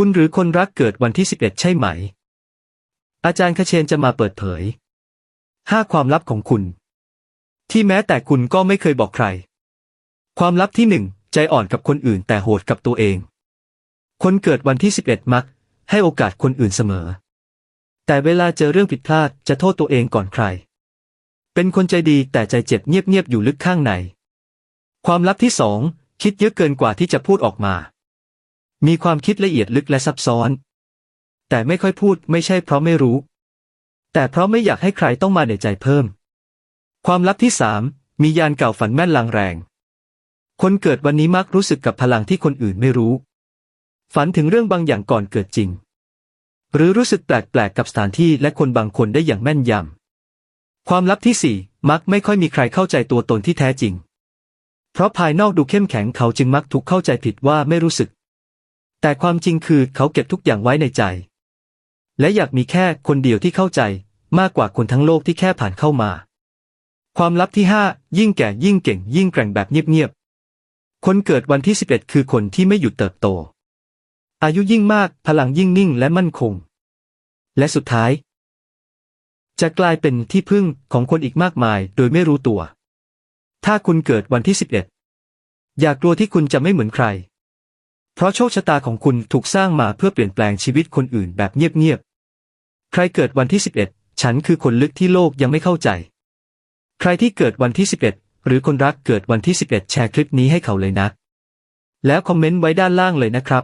คุณหรือคนรักเกิดวันที่ 11 ใช่ไหม อาจารย์คเชนจะมาเปิดเผย 5 ความลับของคุณ ที่แม้แต่คุณก็ไม่เคยบอกใคร ความลับที่หนึ่งใจอ่อนกับคนอื่นแต่โหดกับตัวเอง คนเกิดวันที่ 11 มัก ให้โอกาสคนอื่นเสมอ แต่เวลาเจอเรื่องผิดพลาดจะโทษตัวเองก่อนใคร เป็นคนใจดีแต่ใจเจ็บเงียบๆอยู่ลึกข้างใน ความลับที่สองคิดเยอะเกินกว่าที่จะพูดออกมา มีความคิดละเอียดลึกและซับซ้อน แต่ไม่ค่อยพูดไม่ใช่เพราะไม่รู้ แต่เพราะไม่อยากให้ใครต้องมาในใจเพิ่ม ความลับที่สามมียานเก่าฝันแม่นลางแรง คนเกิดวันนี้มักรู้สึกกับพลังที่คนอื่นไม่รู้ ฝันถึงเรื่องบางอย่างก่อนเกิดจริง หรือรู้สึกแปลกๆกับสถานที่และคนบางคนได้อย่างแม่นยำ ความลับที่สี่มักไม่ค่อยมีใครเข้าใจตัวตนที่แท้จริง เพราะภายนอกดูเข้มแข็งเขาจึงมักถูกเข้าใจผิดว่าไม่รู้สึก แต่ความจริงคือเขาเก็บทุกอย่างไว้ในใจ และอยากมีแค่คนเดียวที่เข้าใจ มากกว่าคนทั้งโลกที่แค่ผ่านเข้ามา ความลับที่ห้ายิ่งแก่ยิ่งเก่ง ยิ่งแกร่งแบบเงียบๆ คนเกิดวันที่ 11 คือคนที่ไม่หยุดเติบโต อายุยิ่งมากพลังยิ่งนิ่งและมั่นคง และสุดท้าย จะกลายเป็นที่พึ่งของคนอีกมากมายโดยไม่รู้ตัว ถ้าคุณเกิดวันที่ 11 อย่ากลัวที่คุณจะไม่เหมือนใคร เพราะโชคชะตาของคุณถูกสร้างมาเพื่อเปลี่ยนแปลงชีวิตคนอื่นแบบเงียบๆ ใครเกิดวันที่ 11 ฉันคือคนลึกที่โลกยังไม่เข้าใจ ใครที่เกิดวันที่ 11 หรือคนรักเกิดวันที่ 11 แชร์คลิปนี้ให้เขาเลยนะ แล้วคอมเมนต์ไว้ด้านล่างเลยนะครับ